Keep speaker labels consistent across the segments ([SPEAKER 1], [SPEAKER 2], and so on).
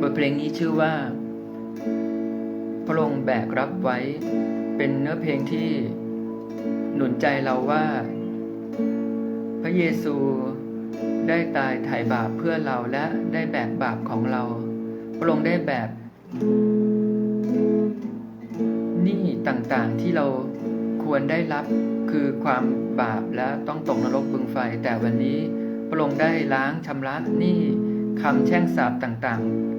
[SPEAKER 1] บทเพลงนี้ชื่อว่า พระองค์แบกรับไว้ เป็นเนื้อเพลงที่หนุนใจเราว่า พระเยซูได้ตายไถ่บาปเพื่อเราและได้แบกบาปของเรา พระองค์ได้แบกหนี้ต่างๆที่เราควรได้รับคือความบาปและต้องตกนรกบึงไฟ แต่วันนี้พระองค์ได้ล้างชำระหนี้คำแช่งสาปต่างๆ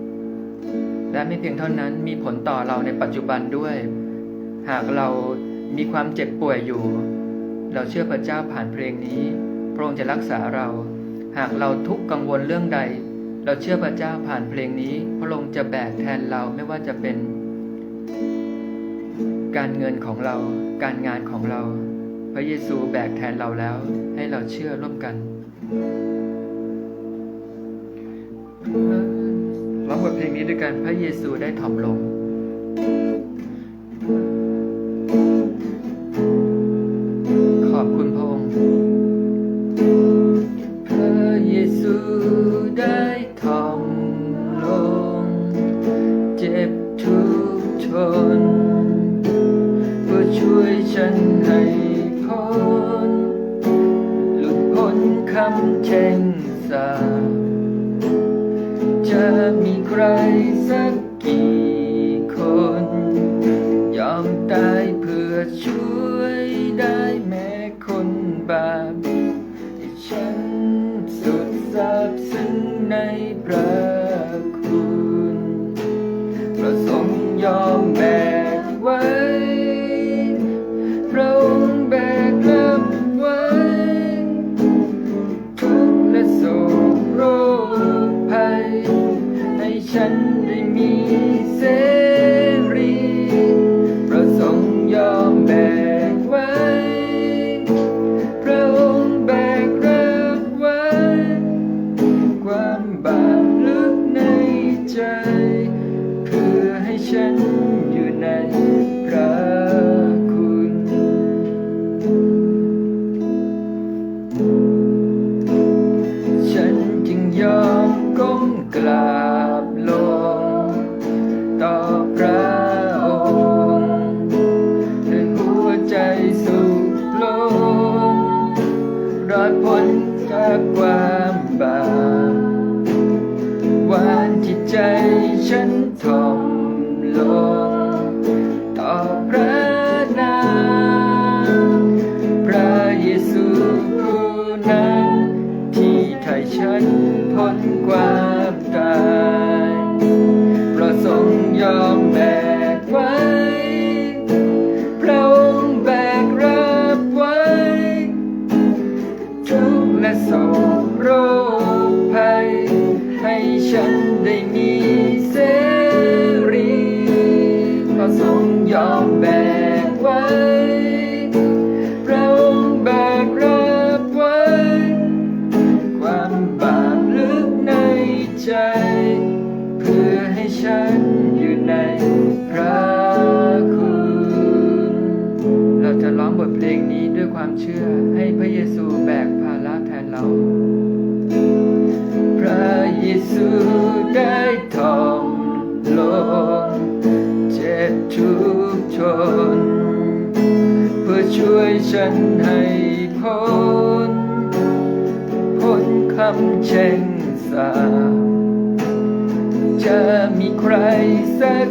[SPEAKER 1] และไม่เพียงเท่านั้นมีผลต่อเราในปัจจุบันด้วย หากเรามีความเจ็บป่วยอยู่ เราเชื่อพระเจ้าผ่านเพลงนี้ พระองค์จะรักษาเรา หากเราทุกข์กังวลเรื่องใด เราเชื่อพระเจ้าผ่านเพลงนี้ พระองค์จะแบกแทนเราไม่ว่าจะเป็น การเงินของเรา การงานของเรา พระเยซูแบกแทนเราแล้ว ให้เราเชื่อร่วมกัน เพลงนี้ด้วยกันพระเยซูได้ถ่อมลง ได้ทองลงเจ็บทุกทนเพื่อช่วยฉันให้พ้นพ้นคำเช่งสาจะมีใครสัก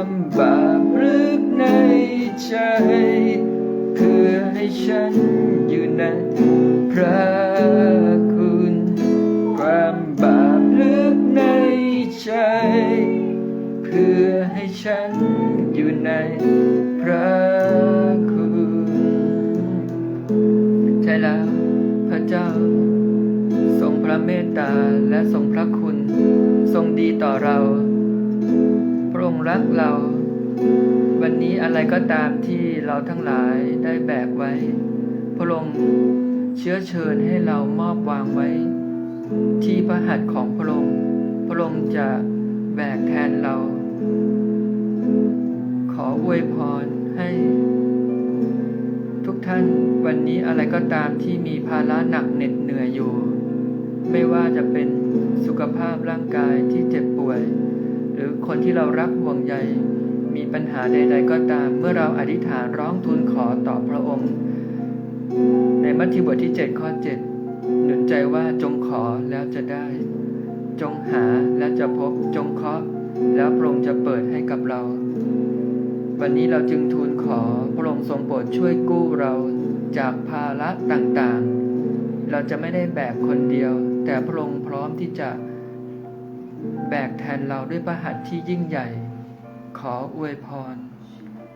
[SPEAKER 1] ความบาปลึกในใจเพื่อให้ฉันอยู่ในพระคุณ ความบาปลึกในใจ เพื่อให้ฉันอยู่ในพระคุณใช่แล้วพระเจ้า ทรงพระเมตตาและทรงพระคุณ ทรงดีต่อเรา รักเรา วันนี้อะไรก็ตามที่เราทั้งหลายได้แบกไว้ พระองค์เชื้อเชิญให้เรามอบวางไว้ ที่พระหัตถ์ของพระองค์ พระองค์จะแบกแทนเรา ขออวยพรให้ ทุกท่านวันนี้อะไรก็ตามที่มีภาระหนักเหน็ดเหนื่อยอยู่ ไม่ว่าจะเป็นสุขภาพร่างกายที่เจ็บป่วย รือคนที่เรารักห่วงใยมีปัญหาใด ๆ ก็ตาม เมื่อเราอธิษฐานร้องทูลขอต่อพระองค์ ในมัทธิวบทที่ 7 ข้อ 7 หนุนใจว่าจงขอแล้วจะได้ จงหาและจะพบจงเคาะ แล้วพระองค์จะเปิดให้กับเรา วันนี้เราจึงทูลขอพระองค์ทรงโปรดช่วยกู้เราจากภาระต่างๆ เราจะไม่ได้แบกคนเดียว แต่พระองค์พร้อมที่จะ แบกแทนเราด้วยพระหัตถ์ที่ยิ่งใหญ่ ขออวยพร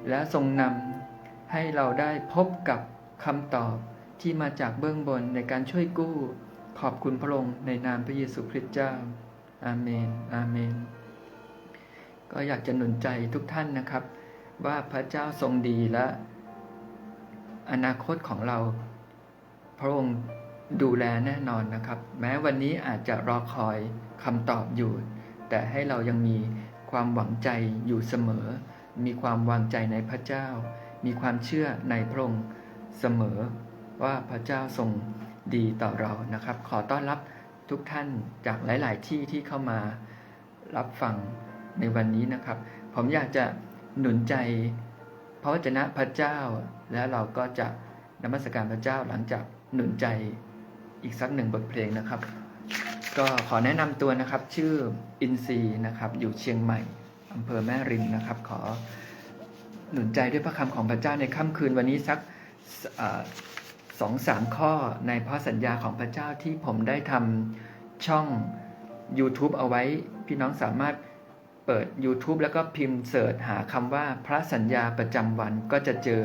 [SPEAKER 1] และทรงนำให้เราได้พบกับคำตอบที่มาจากเบื้องบนในการช่วยกู้ ขอบคุณพระองค์ในนามพระเยซูคริสต์เจ้า อาเมน อาเมน ก็อยากจะหนุนใจทุกท่านนะครับ ว่าพระเจ้าทรงดีและ อนาคตของเรา พระองค์ ดูแลแน่นอนนะครับ แม้วันนี้อาจจะรอคอยคำตอบอยู่ แต่ให้เรายังมีความหวังใจอยู่เสมอ มีความวางใจในพระเจ้า มีความเชื่อในพระองค์เสมอ ว่าพระเจ้าทรงดีต่อเรานะครับ ขอต้อนรับทุกท่านจากหลาย ๆ ที่ที่เข้ามารับฟังในวันนี้นะครับ ผมอยากจะหนุนใจพระวจนะพระเจ้า แล้วเราก็จะนมัสการพระเจ้าหลังจากหนุนใจ อีกสักหนึ่งบทเพลงนะครับ ก็ขอแนะนำตัวนะครับ ชื่ออินซีนะครับ อยู่เชียงใหม่อำเภอแม่ริมนะครับ ขอหนุนใจด้วยพระคำของพระเจ้าในค่ำคืนวันนี้สักสองสามข้อในพระสัญญาของพระเจ้าที่ผมได้ทำช่อง YouTube เอาไว้ พี่น้องสามารถเปิด YouTube แล้วก็พิมพ์เสิร์ชหาคำว่าพระสัญญาประจำวันก็จะเจอ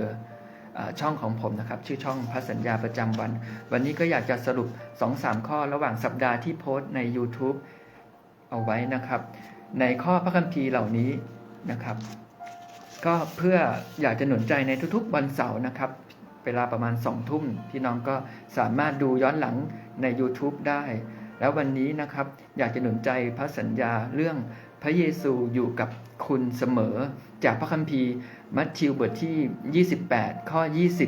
[SPEAKER 1] ช่องของผมนะครับ ชื่อช่องพระสัญญาประจำวัน วันนี้ก็อยากจะสรุป 2-3 ข้อระหว่างสัปดาห์ที่โพสต์ใน YouTube เอาไว้นะครับ ในข้อพระคัมภีร์เหล่านี้นะครับ ก็เพื่ออยากจะหนุนใจในทุกๆวันเสาร์นะครับเวลาประมาณ2ทุ่มพี่น้องก็สามารถดูย้อนหลังใน YouTube ได้ แล้ววันนี้นะครับอยากจะหนุนใจพระสัญญาเรื่อง พระเยซูอยู่กับคุณเสมอ จากพระคัมภีร์มัทธิวบทที่ 28 ข้อ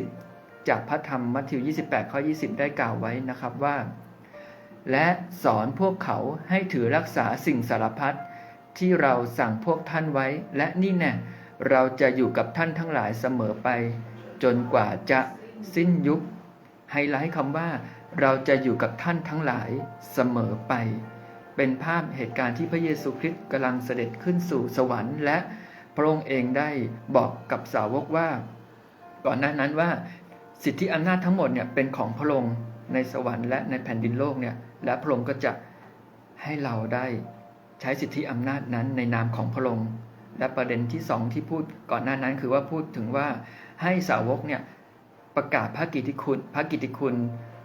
[SPEAKER 1] 20 จากพระธรรมมัทธิว 28 ข้อ 20 ได้กล่าวไว้นะครับว่า และสอนพวกเขาให้ถือรักษาสิ่งสารพัดที่เราสั่งพวกท่านไว้ และนี่แน่เราจะอยู่กับท่านทั้งหลายเสมอไป จนกว่าจะสิ้นยุคไฮไลท์คำว่า เราจะอยู่กับท่านทั้งหลายเสมอไปไป เป็นภาพเหตุการณ์ที่พระเยซูคริสต์กำลังเสด็จขึ้นสู่สวรรค์ และพระองค์เองได้บอกกับสาวกว่า ก่อนหน้านั้นว่าสิทธิอำนาจทั้งหมดเนี่ยเป็นของพระองค์ในสวรรค์และในแผ่นดินโลกเนี่ยและพระองค์ก็จะให้เราได้ใช้สิทธิอำนาจนั้นในนามของพระองค์และประเด็นที่สองที่พูดก่อนหน้านั้นคือว่าพูดถึงว่าให้สาวกเนี่ยประกาศพระกิติคุณพระกิติคุณ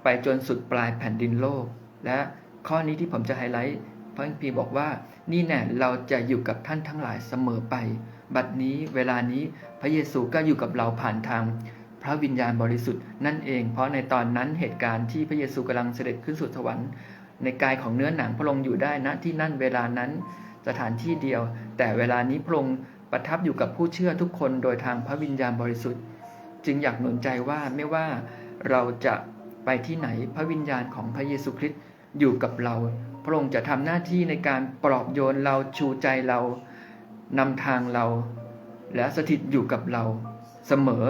[SPEAKER 1] ไปจนสุดปลายแผ่นดินโลก และ ข้อนี้ที่ผมจะไฮไลท์พระคัมภีร์บอกว่านี่แน่เราจะอยู่กับท่านทั้งหลายเสมอไป บัดนี้เวลานี้พระเยซูก็อยู่กับเราผ่านทางพระวิญญาณบริสุทธิ์นั่นเอง เพราะในตอนนั้นเหตุการณ์ที่พระเยซูกำลังเสด็จขึ้นสู่สวรรค์ ในกายของเนื้อหนังพระองค์อยู่ได้ณที่นั่นเวลานั้นสถานที่เดียว แต่เวลานี้พระองค์ประทับอยู่กับผู้เชื่อทุกคนโดยทางพระวิญญาณบริสุทธิ์ จึงอยากหนุนใจว่าไม่ว่าเราจะไปที่ไหนพระวิญญาณของพระเยซูคริสต์ อยู่กับเรา พระองค์จะทำหน้าที่ในการปลอบโยนเราชูใจเรานำทางเรา และสถิตอยู่กับเรา เสมอ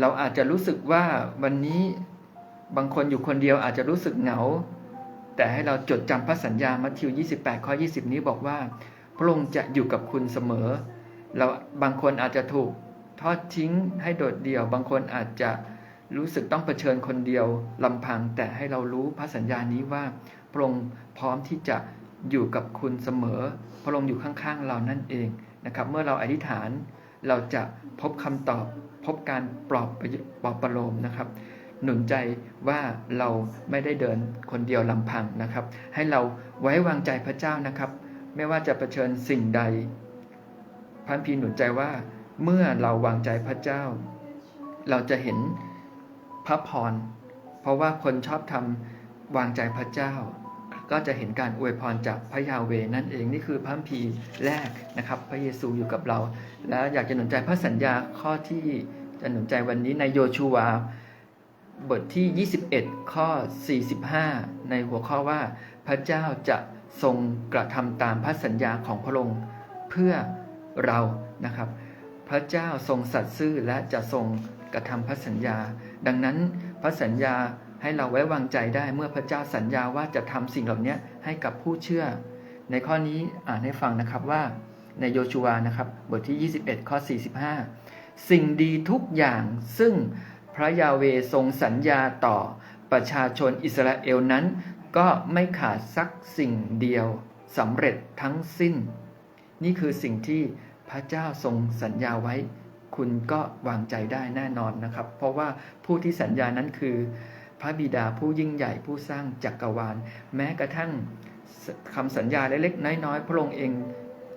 [SPEAKER 1] เราอาจจะรู้สึกว่าวันนี้บางคนอยู่คนเดียวอาจจะรู้สึกเหงา แต่ให้เราจดจำพระสัญญามัทธิว 28 ข้อ 20 นี้บอกว่า พระองค์จะอยู่กับคุณเสมอ เราบางคนอาจจะถูกทอดทิ้งให้โดดเดี่ยว บางคนอาจจะ รู้สึกต้องเผชิญคนเดียวลำพัง แต่ให้เรารู้พระสัญญานี้ว่าพระองค์พร้อมที่จะอยู่กับคุณเสมอ พระองค์อยู่ข้างๆเรานั่นเองนะครับ เมื่อเราอธิษฐานเราจะพบคำตอบพบการปลอบประปลอบประโลมนะครับ หนุนใจว่าเราไม่ได้เดินคนเดียวลำพังนะครับ ให้เราไว้วางใจพระเจ้านะครับ ไม่ว่าจะเผชิญสิ่งใดพันพีหนุนใจว่าเมื่อเราวางใจพระเจ้า เราจะเห็น พระพร เพราะว่าคนชอบทำวางใจพระเจ้า ก็จะเห็นการอวยพรจากพระยาเวนั่นเองนี่คือพระคัมภีแรกนะครับ พระเยซูอยู่กับเรา แล้วอยากจะหนุนใจพระสัญญาข้อที่จะหนุนใจวันนี้ในโยชูวาบทที่ 21 ข้อ 45 ในหัวข้อว่า พระเจ้าจะทรงกระทำตามพระสัญญาของพระองค์เพื่อเรานะครับ พระเจ้าทรงสัตย์ซื่อและจะทรงกระทำพระสัญญา ดังนั้นพระสัญญาให้เราไว้วางใจได้เมื่อพระเจ้าสัญญาว่าจะทำสิ่งเหล่านี้ให้กับผู้เชื่อ ในข้อนี้อ่านให้ฟังนะครับว่าในโยชูวานะครับบทที่ 21 ข้อ 45 สิ่งดีทุกอย่างซึ่งพระยาเวทรงสัญญาต่อประชาชนอิสราเอลนั้น ก็ไม่ขาดสักสิ่งเดียวสำเร็จทั้งสิ้น นี่คือสิ่งที่พระเจ้าทรงสัญญาไว้ คุณก็วางใจได้แน่นอนนะครับ เพราะว่าผู้ที่สัญญานั้นคือ พระบิดาผู้ยิ่งใหญ่ผู้สร้างจักกรวาล แม้กระทั่งคำสัญญาเล็กๆน้อยๆพระองค์เอง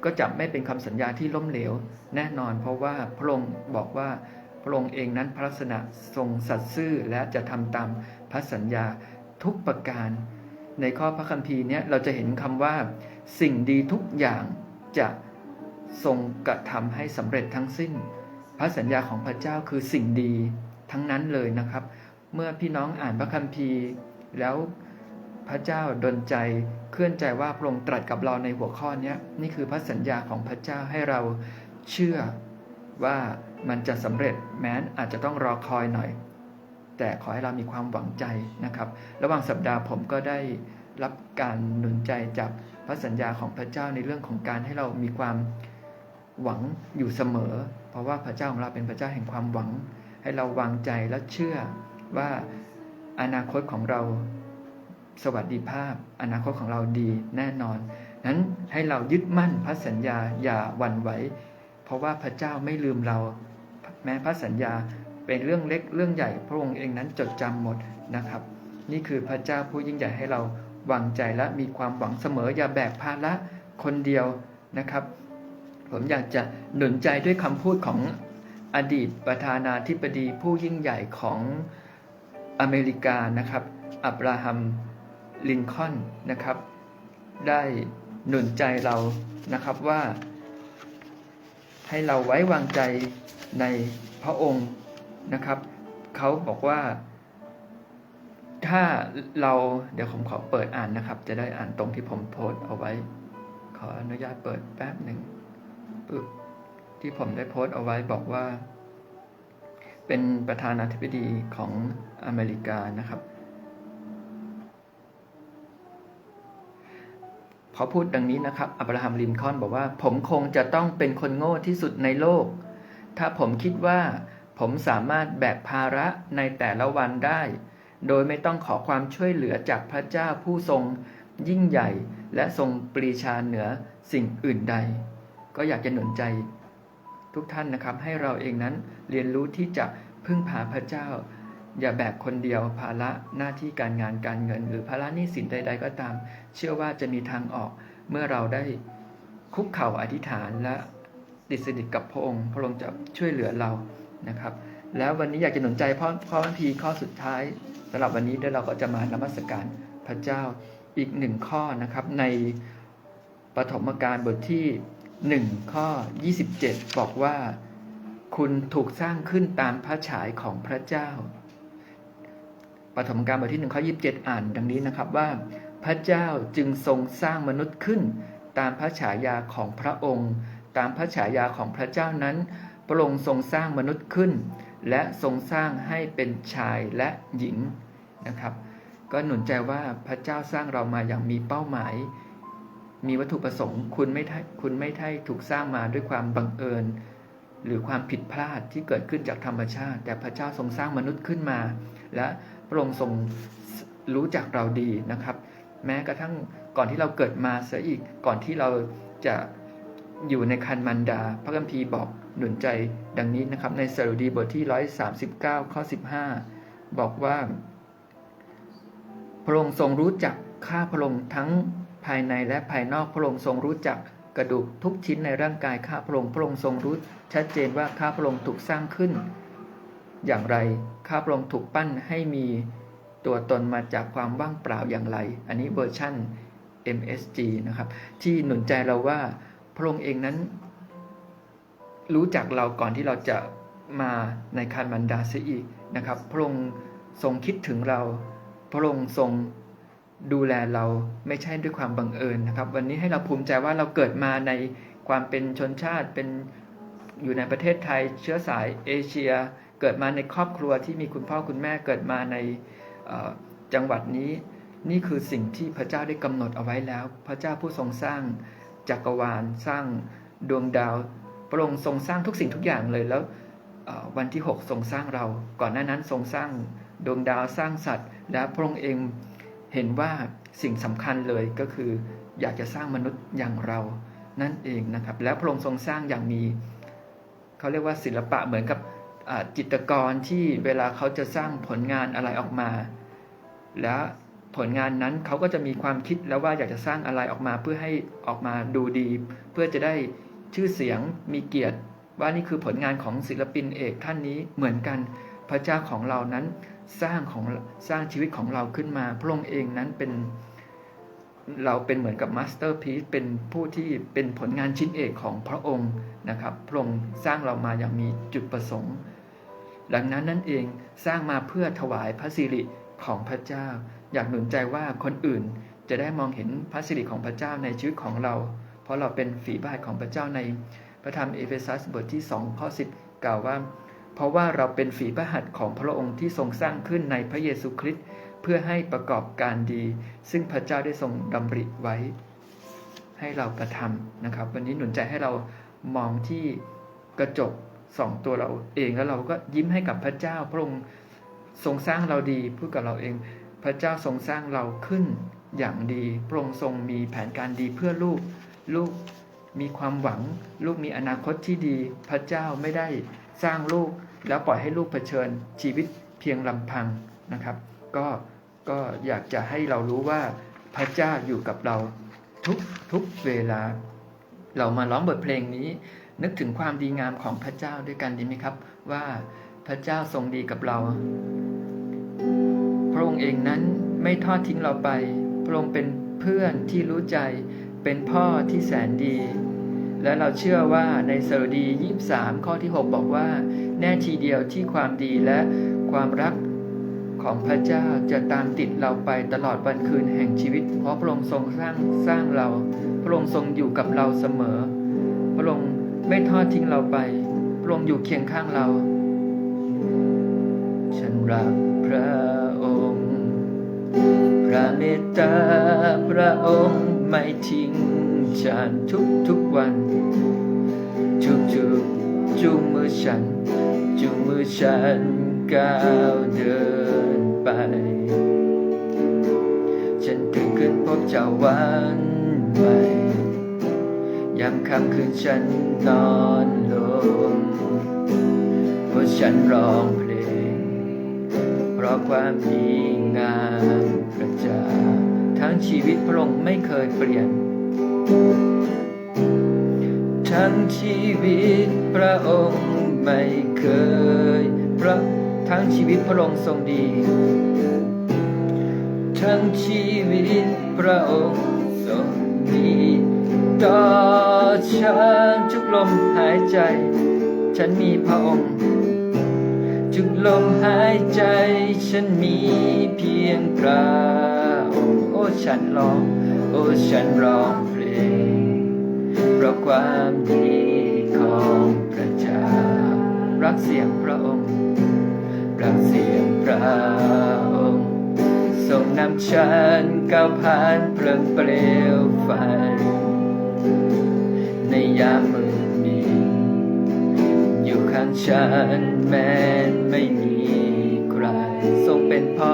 [SPEAKER 1] ก็จะไม่เป็นคำสัญญาที่ล้มเหลว แน่นอน เพราะว่าพระองค์บอกว่าพระองค์เองนั้นพระลักษณะทรงสัตย์ซื่อและจะทำตามพระสัญญาทุกประการ ในข้อพระคัมภีร์เนี้ยเราจะเห็นคำว่า สิ่งดีทุกอย่างจะทรงกระทำให้สำเร็จทั้งสิ้น พระสัญญาของพระเจ้าคือสิ่งดีทั้งนั้นเลยนะครับ เมื่อพี่น้องอ่านพระคัมภีร์ แล้วพระเจ้าดลใจเคลื่อนใจว่าพระองค์ตรัสกับเราในหัวข้อนี้นี่คือพระสัญญาของพระเจ้าให้เราเชื่อว่ามันจะสำเร็จแม้นอาจจะต้องรอคอยหน่อย แต่ขอให้เรามีความหวังใจนะครับ ระหว่างสัปดาห์ผมก็ได้รับการหนุนใจจากพระสัญญาของพระเจ้าในเรื่องของการให้เรามีความหวังอยู่เสมอ ราะว่าพระเจ้าของเราเป็นพระเจ้าแห่งความหวัง ให้เราวางใจและเชื่อว่าอนาคตของเราสวัสดิภาพ อนาคตของเราดีแน่นอน นั้นให้เรายึดมั่นพระสัญญาอย่าหวั่นไหวเพราะว่าพระเจ้าไม่ลืมเรา แม้พระสัญญาเป็นเรื่องเล็กเรื่องใหญ่พระองค์เองนั้นจดจำหมดนะครับ นี่คือพระเจ้าผู้ยิ่งใหญ่ให้เราวางใจและมีความหวังเสมออย่าแบกภาระคนเดียวนะครับ ผมอยากจะหนุนใจด้วยคำพูดของอดีตประธานาธิบดีผู้ยิ่งใหญ่ของอเมริกานะครับ อับราฮัม ลินคอล์นนะครับ ได้หนุนใจเรานะครับว่า ให้เราไว้วางใจในพระองค์นะครับ เขาบอกว่า ถ้าเราเดี๋ยวผมขอเปิดอ่านนะครับ จะได้อ่านตรงที่ผมโพสเอาไว้ ขออนุญาตเปิดแป๊บหนึ่ง ที่ผมได้โพสต์เอาไว้บอกว่า เป็นประธานาธิบดีของอเมริกานะครับ เขาพูดดังนี้นะครับอับราฮัมลินคอล์นบอกว่า ผมคงจะต้องเป็นคนโง่ที่สุดในโลก ถ้าผมคิดว่าผมสามารถแบกภาระในแต่ละวันได้ โดยไม่ต้องขอความช่วยเหลือจากพระเจ้าผู้ทรงยิ่งใหญ่และทรงปรีชาเหนือสิ่งอื่นใด ก็อยากจะหนุนใจทุกท่านนะครับ ให้เราเองนั้นเรียนรู้ที่จะพึ่งพาพระเจ้า อย่าแบกคนเดียวภาระหน้าที่การงานการเงิน หรือภาระหนี้สินใด ๆ ก็ตาม เชื่อว่าจะมีทางออกเมื่อเราได้คุกเข่าอธิษฐานและติดสนิทกับพระองค์ พระองค์จะช่วยเหลือเรานะครับ แล้ววันนี้อยากจะหนุนใจพ่อพ่อพันพีข้อสุดท้ายสำหรับวันนี้เดี๋ยวเราก็จะมานมัสการพระเจ้าอีกหนึ่งข้อนะครับในปฐมกาลบทที่ หนึ่งข้อ 27 บอกว่า คุณถูกสร้างขึ้นตามพระฉายของพระเจ้าปฐมกาลบทที่หนึ่งข้อ27 อ่านดังนี้นะครับว่า พระเจ้าจึงทรงสร้างมนุษย์ขึ้น ตามพระฉายาของพระองค์ ตามพระฉายาของพระเจ้านั้นพระองค์ทรงสร้างมนุษย์ขึ้น และทรงสร้างให้เป็นชายและหญิงนะครับ ก็หนุนใจว่าพระเจ้าสร้างเรามาอย่างมีเป้าหมาย มีวัตถุประสงค์คุณไม่ได้คุณไม่ได้ถูกสร้างมาด้วยความบังเอิญ หรือความผิดพลาดที่เกิดขึ้นจากธรรมชาติ แต่พระเจ้าทรงสร้างมนุษย์ขึ้นมา และพระองค์ทรงรู้จักเราดีนะครับ แม้กระทั่งก่อนที่เราเกิดมาเสียอีกก่อนที่เราจะอยู่ในคันมันดา พระคัมภีร์บอกหนุนใจดังนี้นะครับ ในสรุดีบทที่ 139 ข้อ 15 บอกว่า พระองค์ทรงรู้จักข้าพระองค์ทั้ง ภายในและภายนอกพระองค์ทรงรู้จักกระดูกทุกชิ้นในร่างกายข้าพระองค์พระองค์ทรงรู้ชัดเจนว่าข้าพระองค์ถูกสร้างขึ้น อย่างไรข้าพระองค์ถูกปั้นให้มีตัวตนมาจากความว่างเปล่าอย่างไร อันนี้เวอร์ชั่น MSG นะครับที่หนุนใจเราว่าพระองค์เองนั้น รู้จักเราก่อนที่เราจะมาในคารมันดาเสียอีกนะครับ พระองค์ทรงคิดถึงเรา พระองค์ทรง ดูแลเราไม่ใช่ด้วยความบังเอิญนะครับ วันนี้ให้เราภูมิใจว่าเราเกิดมาในความเป็นชนชาติเป็นอยู่ในประเทศไทยเชื้อสายเอเชีย เกิดมาในครอบครัวที่มีคุณพ่อคุณแม่เกิดมาในจังหวัดนี้ นี่คือสิ่งที่พระเจ้าได้กำหนดเอาไว้แล้ว พระเจ้าผู้ทรงสร้างจักรวาลสร้างดวงดาวพระองค์ทรงสร้างทุกสิ่งทุกอย่างเลยแล้ววันที่ 6 ทรงสร้างเรา ก่อนหน้านั้นทรงสร้างดวงดาวสร้างสัตว์ และพระองค์เอง เห็นว่าสิ่งสำคัญเลยก็คือ อยากจะสร้างมนุษย์อย่างเรานั่นเองนะครับ แล้วพระองค์ทรงสร้างอย่างมีเขาเรียกว่าศิลปะเหมือนกับจิตรกรที่เวลาเขาจะสร้างผลงานอะไรออกมา แล้วผลงานนั้นเขาก็จะมีความคิดแล้วว่าอยากจะสร้างอะไรออกมาเพื่อให้ออกมาดูดี เพื่อจะได้ชื่อเสียงมีเกียรติ ว่านี่คือผลงานของศิลปินเอกท่านนี้เหมือนกันพระเจ้าของเรานั้น สร้างของสร้างชีวิตของเราขึ้นมา พระองค์เองนั้นเป็นเราเป็นเหมือนกับมาสเตอร์พีซเป็นผู้ที่เป็นผลงานชิ้นเอกของพระองค์นะครับ พระองค์สร้างเรามาอย่างมีจุดประสงค์ ดังนั้นนั่นเองสร้างมาเพื่อถวายพระสิริของพระเจ้า อยากหนุนใจว่าคนอื่นจะได้มองเห็นพระสิริของพระเจ้าในชีวิตของเรา เพราะเราเป็นฝีพระหัตถ์ของพระเจ้าในพระธรรมเอเฟซัสบทที่2ข้อ10 กล่าวว่า เพราะว่าเราเป็นฝีพระหัตถ์ของพระองค์ที่ทรงสร้างขึ้นในพระเยซูคริสต์เพื่อให้ประกอบการดี ซึ่งพระเจ้าได้ทรงดำริไว้ ให้เรากระทำนะครับ วันนี้หนุนใจให้เรามองที่กระจกสองตัวเราเองแล้วเราก็ยิ้มให้กับพระเจ้าพระองค์ทรงสร้างเราดีพูดกับเราเอง พระเจ้าทรงสร้างเราขึ้นอย่างดีพระองค์ทรงมีแผนการดีเพื่อลูกลูกมีความหวัง ลูกมีอนาคตที่ดี พระเจ้าไม่ได้สร้างลูก แล้วปล่อยให้ลูกเผชิญชีวิตเพียงลำพังนะครับ ก็ก็อยากจะให้เรารู้ว่าพระเจ้าอยู่กับเราทุกทุกเวลา เรามาร้องบทเพลงนี้ นึกถึงความดีงามของพระเจ้าด้วยกันดีไหมครับ ว่าพระเจ้าทรงดีกับเรา พระองค์เองนั้นไม่ทอดทิ้งเราไป พระองค์เป็นเพื่อนที่รู้ใจเป็นพ่อที่แสนดี และเราเชื่อว่าในสรดี 23 ข้อที่ 6 บอกว่า แน่ทีเดียวที่ความดีและความรักของพระเจ้าจะตามติดเราไปตลอดวันคืนแห่งชีวิต เพราะพระองค์ทรงสร้างสร้างเรา พระองค์ทรงอยู่กับเราเสมอ พระองค์ไม่ทอดทิ้งเราไป พระองค์อยู่เคียงข้างเรา ฉันรักพระองค์ พระเมตตาพระองค์ไม่ทิ้งฉันทุกทุกวันจุกจุก จูงมือฉัน จูงมือฉันก้าวเดินไป ฉันตื่นขึ้นพบเจ้าวันใหม่ยามค่ำคืนฉันนอนลงเพราะฉันร้องเพลง เพราะความดีงามกระจาทั้งชีวิตพระองค์ไม่เคยเปลี่ยน ทั้งชีวิตพระองค์ไม่เคย พระทั้งชีวิตพระองค์ทรงดี ทั้งชีวิตพระองค์ทรงดีต่อฉันทุกลมหายใจ ฉันมีพระองค์ทุกลมหายใจ ฉันมีเพียงพระองค์โอ้ฉันร้อง โอ้ฉันร้องเพลง ความดีของพระเจ้า รักเสียงพระองค์ รักเสียงพระองค์ทรงนำฉันก้าวผ่านเพลิงเปลวไฟ ในยามมืดมิดอยู่ข้างฉันแม้ไม่มีใคร ทรงเป็นพ่อ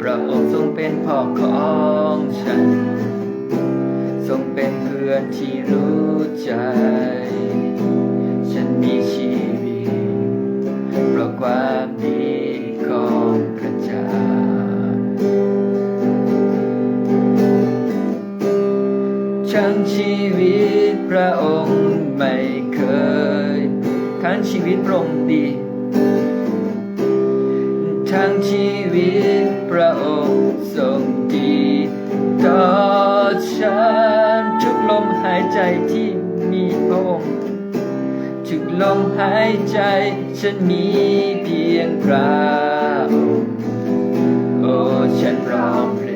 [SPEAKER 1] พระองค์ทรงเป็นพ่อของฉัน ทรงเป็นเพื่อนที่รู้ใจ ฉันมีชีวิตเพราะความดีของพระเจ้า ทั้งชีวิตพระองค์ไม่เคยทั้งชีวิตพระองค์ดีทั้งชีวิตพระองค์ทรงดีต่อฉัน หายใจที่มีพระองค์ทุกลมหายใจฉันมีเพียงพระองค์โอ้ฉันร้องเพล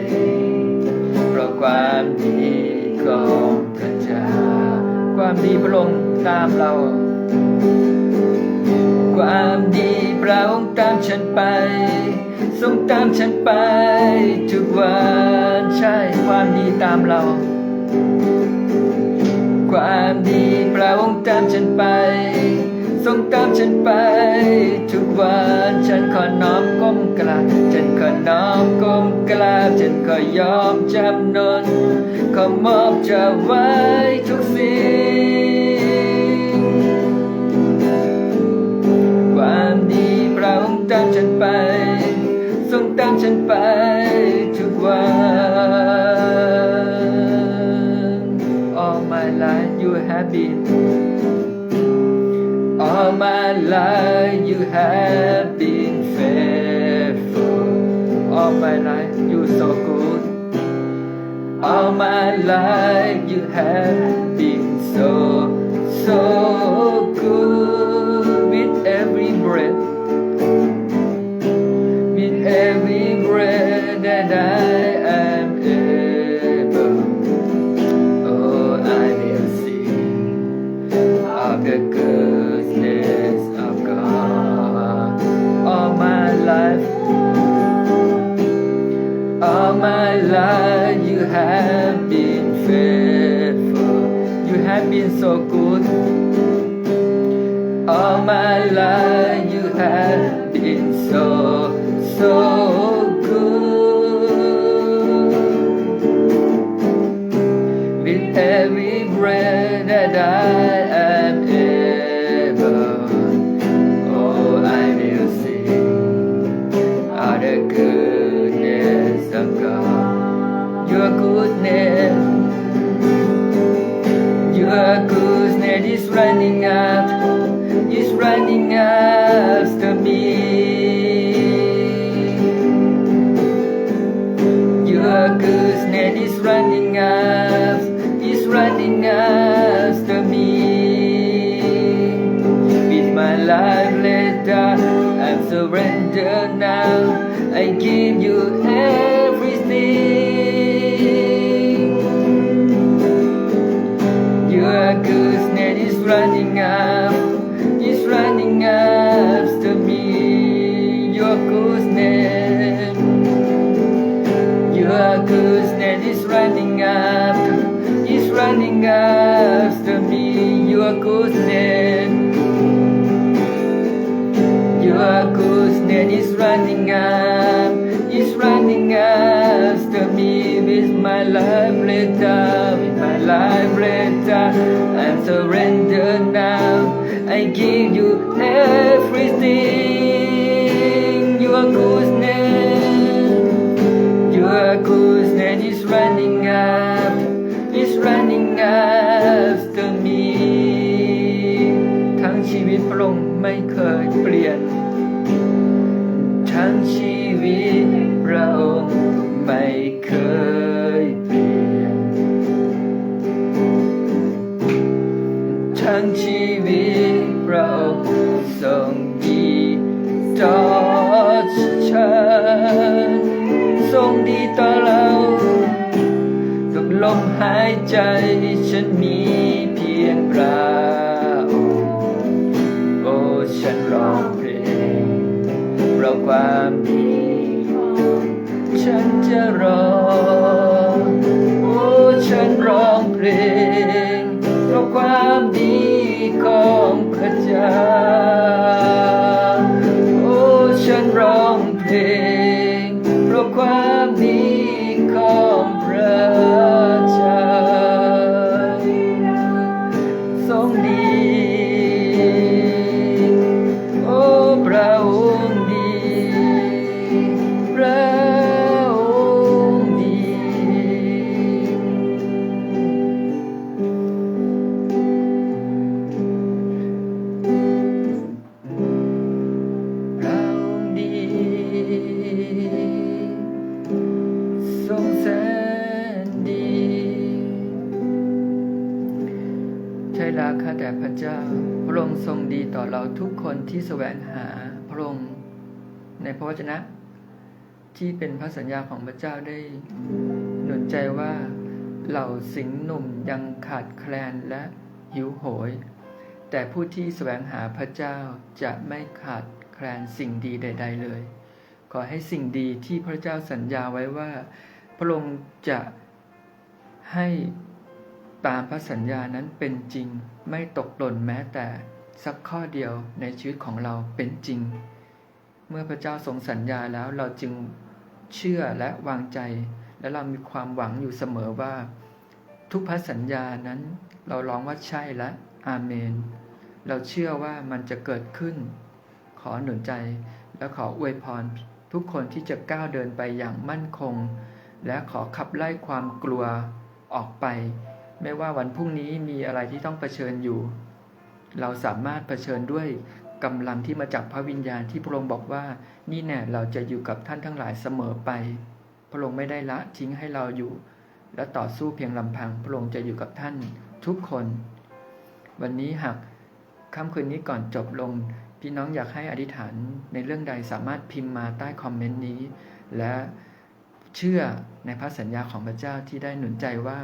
[SPEAKER 1] งเพราะความดีของพระเจ้า ความดีพระองค์ตามเรา ความดีพระองค์ตามฉันไปทรงตามฉันไปทุกวันใช่ความดีตามเรา ความดีพระองค์ตามฉันไป ทรงตามฉันไป ทุกวันฉันขอน้อมก้มกราบฉันขอน้อมก้มกราบฉันขอยอมจำนนขอมอบจะไว้ทุกสิ่งความดีพระองค์ตามฉันไป ทรงตามฉันไป All my life you have been faithful. All my life you so good. All my life you have been so, so good every breath that I am able, oh, I will sing of the goodness of God. Your goodness, your goodness is running out, is running after me. Your goodness is running out, 'Cause that is running up, is running up to me. You are goose that, you are goose that is running up, is running up to me with my life letter, with my life letter. I'm surrendered now. I give you everything. ต่อฉันทรงดีต่อเรากับลมหายใจฉันมีเพียงพระโอ้ฉันร้องเพลงเพราะความดี ฉันจะรอ ที่แสวงหาพระองค์ในพระวจนะ ที่เป็นพระสัญญาของพระเจ้าได้หนุนใจว่าเหล่าสิงห์หนุ่มยังขาดแคลนและหิวโหย แต่ผู้ที่แสวงหาพระเจ้าจะไม่ขาดแคลนสิ่งดีใด ๆ เลย ขอให้สิ่งดีที่พระเจ้าสัญญาไว้ว่า พระองค์จะให้ตามพระสัญญานั้นเป็นจริงไม่ตกหล่นแม้แต่ สักข้อเดียวในชีวิตของเราเป็นจริง เมื่อพระเจ้าทรงสัญญาแล้วเราจึงเชื่อและวางใจ และเรามีความหวังอยู่เสมอว่า ทุกพระสัญญานั้น เราร้องว่าใช่และอาเมน เราเชื่อว่ามันจะเกิดขึ้น ขอหนุนใจและขออวยพรทุกคนที่จะก้าวเดินไปอย่างมั่นคง และขอขับไล่ความกลัวออกไป ไม่ว่าวันพรุ่งนี้มีอะไรที่ต้องเผชิญอยู่ เราสามารถเผชิญด้วยกำลังที่มาจากพระวิญญาณที่พระองค์บอกว่า นี่แน่เราจะอยู่กับท่านทั้งหลายเสมอไป พระองค์ไม่ได้ละทิ้งให้เราอยู่ และต่อสู้เพียงลำพัง พระองค์จะอยู่กับท่านทุกคน วันนี้หากค่ำคืนนี้ก่อนจบลง พี่น้องอยากให้อธิษฐานในเรื่องใดสามารถพิมพ์มาใต้คอมเมนต์นี้ และเชื่อในพระสัญญาของพระเจ้าที่ได้หนุนใจว่า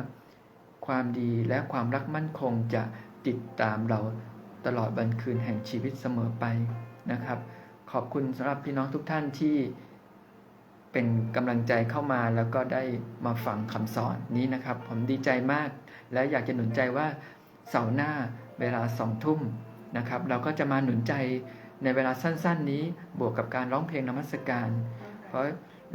[SPEAKER 1] ความดีและความรักมั่นคงจะติดตามเรา ตลอดวันคืนแห่งชีวิตเสมอไปนะครับ ขอบคุณสำหรับพี่น้องทุกท่านที่เป็นกำลังใจเข้ามาแล้วก็ได้มาฟังคำสอนนี้นะครับ ผมดีใจมาก และอยากจะหนุนใจว่าเสาร์หน้าเวลาสองทุ่มนะครับ เราก็จะมาหนุนใจในเวลาสั้น ๆ นี้บวกกับการร้องเพลงนมัสการ เพราะ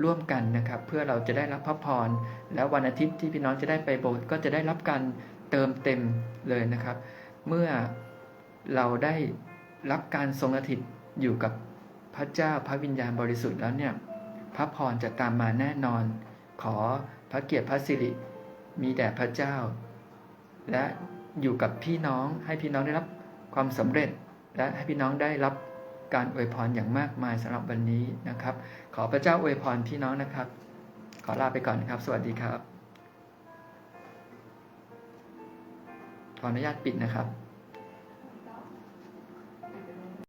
[SPEAKER 1] ร่วมกันนะครับ เพื่อเราจะได้รับพระพร แล้ววันอาทิตย์ที่พี่น้องจะได้ไปโบสถ์ก็จะได้รับการเติมเต็มเลยนะครับ เมื่อ เราได้รับการทรงสถิตอยู่กับพระเจ้าพระวิญญาณบริสุทธิ์แล้วเนี่ย พระพรจะตามมาแน่นอน ขอพระเกียรติพระสิริมีแด่พระเจ้า และอยู่กับพี่น้องให้พี่น้องได้รับความสำเร็จ และให้พี่น้องได้รับการอวยพรอย่างมากมายสำหรับวันนี้นะครับ ขอพระเจ้าอวยพรพี่น้องนะครับ ขอลาไปก่อนนครับ สวัสดีครับ ขออนุญาตปิดนะครับ